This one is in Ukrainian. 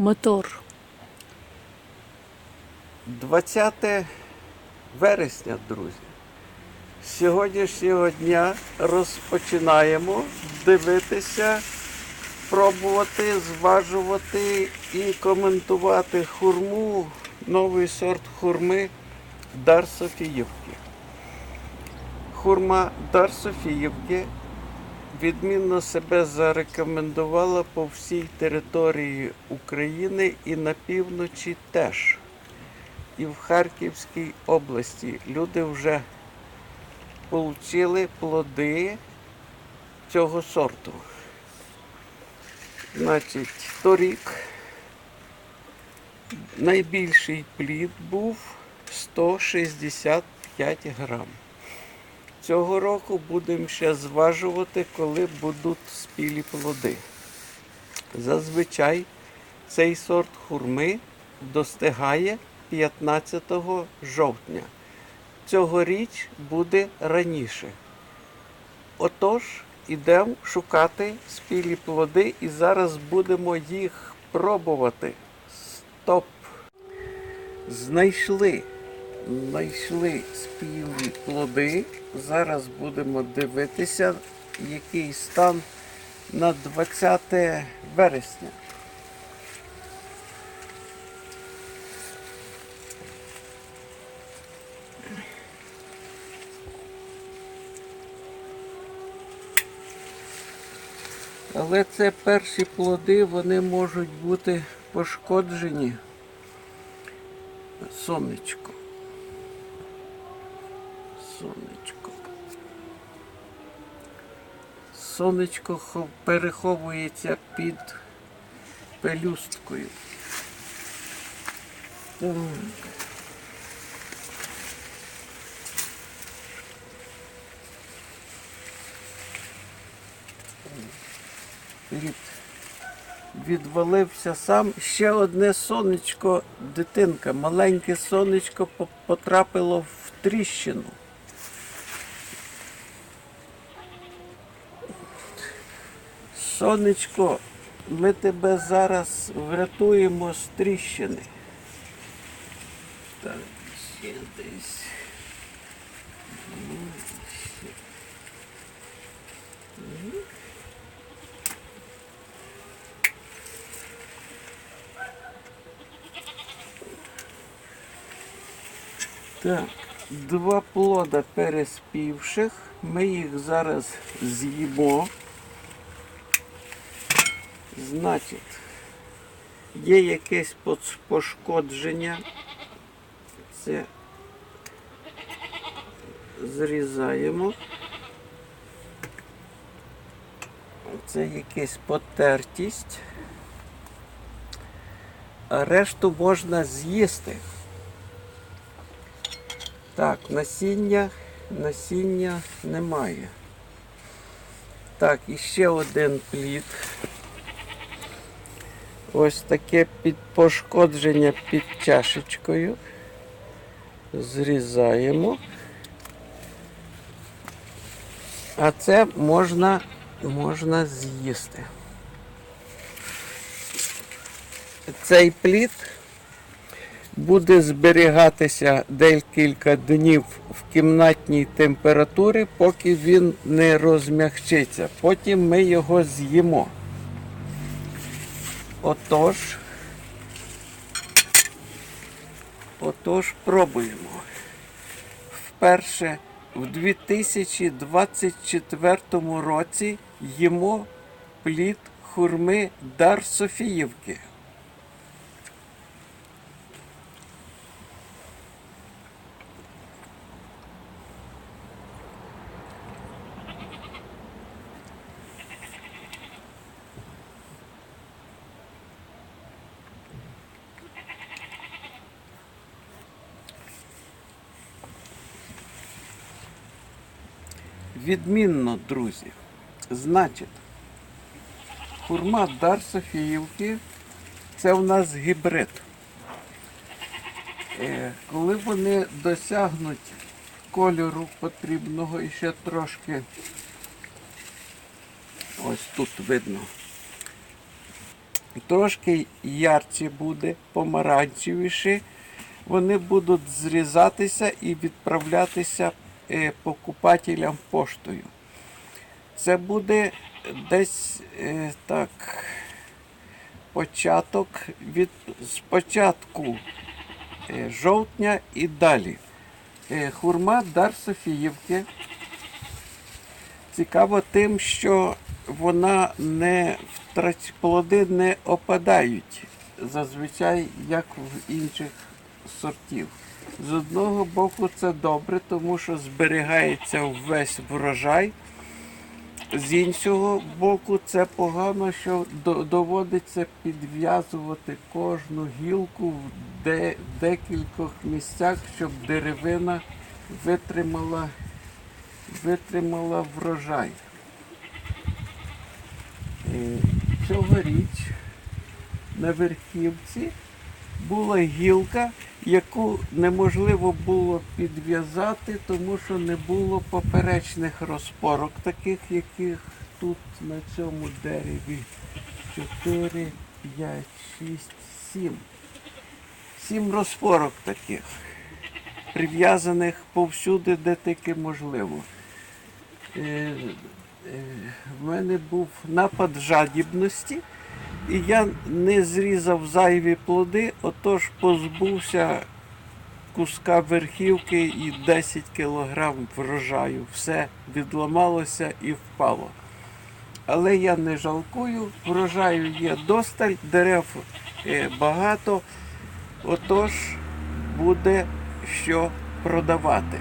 мотор. 20 вересня, друзі. З сьогоднішнього дня розпочинаємо дивитися, пробувати, зважувати і коментувати хурму, новий сорт хурми Дар Софіївки. Хурма Дар Софіївки відмінно себе зарекомендувала по всій території України і на півночі теж. І в Харківській області люди вже отримали плоди цього сорту. Значить, торік найбільший плід був 165 грам. Цього року будемо ще зважувати, коли будуть спілі плоди. Зазвичай цей сорт хурми достигає 15 жовтня. Цьогоріч буде раніше. Отож, ідемо шукати спілі плоди і зараз будемо їх пробувати. Стоп! Знайшли. Знайшли спілі плоди. Зараз будемо дивитися, який стан на 20 вересня. Але це перші плоди, вони можуть бути пошкоджені. Сонечко. Сонечко. Сонечко переховується під пелюсткою. Так. Від, відвалився сам. Ще одне сонечко, дитинка, маленьке сонечко потрапило в тріщину. Сонечко, ми тебе зараз врятуємо з тріщини. Так, ще десь. Так, два плода переспівших. Ми їх зараз з'їмо. Значить, є якесь пошкодження. Це зрізаємо. Це якась потертість. А решту можна з'їсти. Так, насіння, насіння немає. Так, і ще один плід. Ось таке пошкодження під чашечкою. Зрізаємо. А це можна, можна з'їсти. Цей плід буде зберігатися декілька днів в кімнатній температурі, поки він не розмягчиться. Потім ми його з'їмо. Отож, отож пробуємо. Вперше в 2024 році їмо плід хурми Дар Софіївки. Відмінно, друзі. Значить, хурма Дар Софіївки це у нас гібрид. Е, Коли вони досягнуть кольору потрібного і ще трошки, ось тут видно, трошки ярче буде, помаранчевіші. Вони будуть зрізатися і відправлятися покупателям поштою. Це буде десь е, так початок від спочатку е, жовтня і далі. Е, Хурма Дар Софіївки цікаво тим, що вона не втрач... плоди не опадають зазвичай, як в інших сортів. З одного боку це добре, тому що зберігається весь врожай. З іншого боку, це погано, що доводиться підв'язувати кожну гілку в де, декількох місцях, щоб деревина витримала, витримала врожай. Е, Цьогоріч на верхівці була гілка, яку неможливо було підв'язати, тому що не було поперечних розпорок, таких, яких тут на цьому дереві 4, 5, 6, 7. Сім розпорок таких, прив'язаних повсюди, де тільки можливо. Е, е, в мене був напад жадібності, і я не зрізав зайві плоди, отож позбувся куска верхівки і 10 кілограм врожаю. Все відламалося і впало. Але я не жалкую, врожаю є досталь, дерев е, багато, отож буде що продавати.